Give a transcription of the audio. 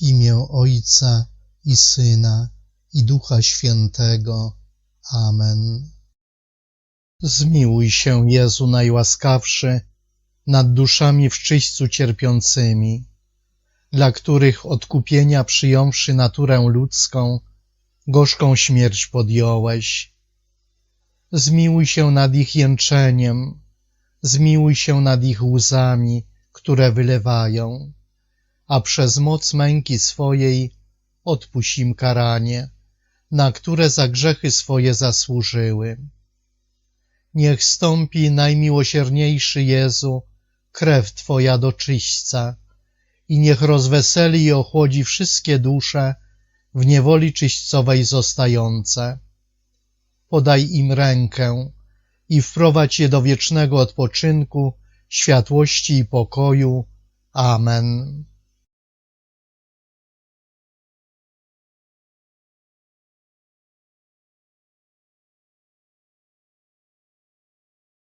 Imię Ojca i Syna i Ducha Świętego. Amen. Zmiłuj się, Jezu najłaskawszy, nad duszami w czyśćcu cierpiącymi, dla których odkupienia przyjąwszy naturę ludzką, gorzką śmierć podjąłeś. Zmiłuj się nad ich jęczeniem, zmiłuj się nad ich łzami, które wylewają a przez moc męki swojej odpuść im karanie, na które za grzechy swoje zasłużyły. Niech stąpi najmiłosierniejszy Jezu krew Twoja do czyśćca i niech rozweseli i ochłodzi wszystkie dusze w niewoli czyśćcowej zostające. Podaj im rękę i wprowadź je do wiecznego odpoczynku, światłości i pokoju. Amen.